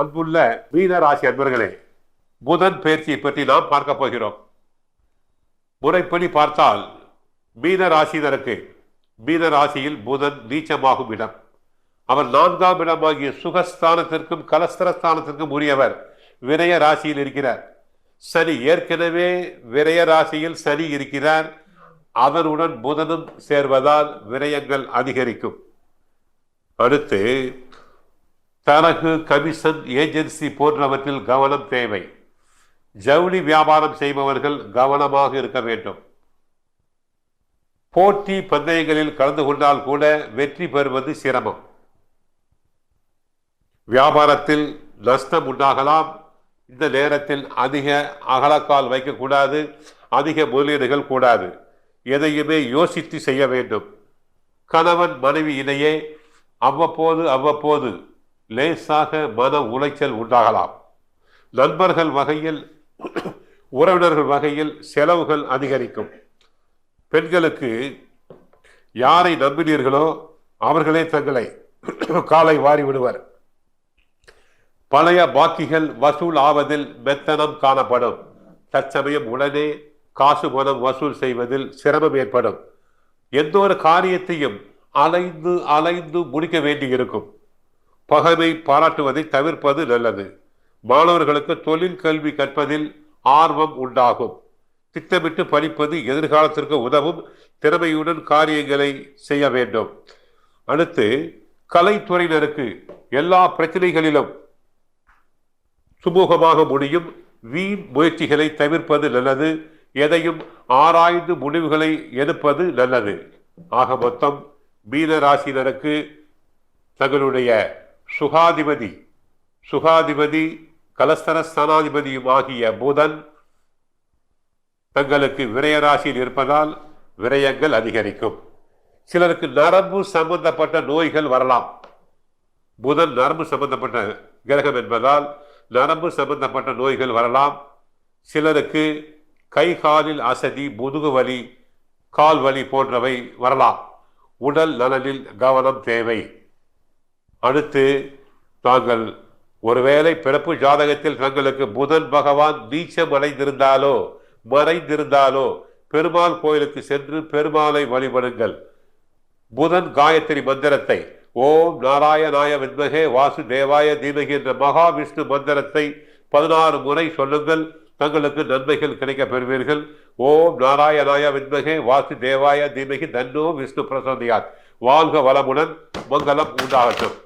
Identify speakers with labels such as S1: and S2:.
S1: அன்புள்ள மீன ராசி அன்பர்களே புதன் பயிற்சியை பற்றி நாம் பார்க்க போகிறோம். முறைப்படி பார்த்தால் மீன ராசினருக்கு மீன ராசியில் புதன் நீச்சமாகும் இடம். அவர் நான்காம் இடமாகிய சுகஸ்தானத்திற்கும் கலஸ்தரஸ்தானத்திற்கும் உரியவர் விரய ராசியில் இருக்கிறார். சனி ஏற்கனவே விரய ராசியில் சனி இருக்கிறார். அதனுடன் புதனும் சேர்வதால் விரயங்கள் அதிகரிக்கும். அடுத்து தரகு கமிஷன் ஏஜென்சி போன்றவற்றில் கவனம் தேவை. ஜவுளி வியாபாரம் செய்பவர்கள் கவனமாக இருக்க வேண்டும். போட்டி பந்தயங்களில் கலந்து கொண்டால் கூட வெற்றி பெறுவது சிரமம். வியாபாரத்தில் நஷ்டம் உண்டாகலாம். இந்த நேரத்தில் அதிக அகலக்கால் வைக்கக்கூடாது. அதிக முதலீடுகள் கூடாது. எதையுமே யோசித்து செய்ய வேண்டும். கணவன் மனைவி இடையே அவ்வப்போது அவ்வப்போது லேசாக மன உளைச்சல் உண்டாகலாம். நண்பர்கள் வகையில் உறவினர்கள் வகையில் செலவுகள் அதிகரிக்கும். பெண்களுக்கு யாரை நம்பினீர்களோ அவர்களே தங்களை காலை வாரி விடுவர் பழைய பாக்கிகள் வசூல் ஆவதில் மெத்தனம் காணப்படும். தற்சமயம் உடனே காசு பணம் வசூல் செய்வதில் சிரமம் ஏற்படும். எந்த ஒரு காரியத்தையும் அலைந்து அலைந்து முடிக்க வேண்டியிருக்கும். பகைமை பாராட்டுவதை தவிர்ப்பது நல்லது. மாணவர்களுக்கு தொழில் கல்வி கற்பதில் ஆர்வம் உண்டாகும். திட்டமிட்டு படிப்பது எதிர்காலத்திற்கு உதவும் திறமையுடன் காரியங்களை செய்ய வேண்டும். அடுத்து கலைத்துறையினருக்கு எல்லா பிரச்சனைகளிலும் சுமூகமாக முடியும் வீண் முயற்சிகளை தவிர்ப்பது நல்லது. எதையும் ஆராய்ந்து முடிவுகளை எடுப்பது நல்லது. ஆக மொத்தம் மீனராசினருக்கு தங்களுடைய சுகாதிபதி. சுகாதிபதி கலஸ்தர ஆகிய புதன் தங்களுக்கு விரயராசியில் இருப்பதால் விரயங்கள் அதிகரிக்கும். சிலருக்கு நரம்பு சம்பந்தப்பட்ட நோய்கள் வரலாம். புதன் நரம்பு சம்பந்தப்பட்ட கிரகம் என்பதால் நரம்பு சம்பந்தப்பட்ட நோய்கள் வரலாம். சிலருக்கு கை காலில் அசதி முதுகு வலி கால் வலி போன்றவை வரலாம். உடல் நலனில் கவனம் தேவை. அடுத்து தாங்கள் ஒருவேளை பிறப்பு ஜாதகத்தில் தங்களுக்கு புதன் பகவான் நீச்சம் அடைந்திருந்தாலோ மறைந்திருந்தாலோ பெருமாள் கோயிலுக்கு சென்று பெருமாளை வழிபடுங்கள். புதன் காயத்ரி மந்திரத்தை ஓம் நாராயணாய வித்மகே வாசு தேவாய தீமகி என்ற மகாவிஷ்ணு மந்திரத்தை பதினாறு முறை சொல்லுங்கள். தங்களுக்கு நன்மைகள் கிடைக்க பெறுவீர்கள் ஓம் நாராயணாய வித்மகே வாசு தேவாய தீமகி தன்னோ விஷ்ணு பிரசோதியாத். வாழ்க வளமுடன் மங்களம் உண்டாகட்டும்.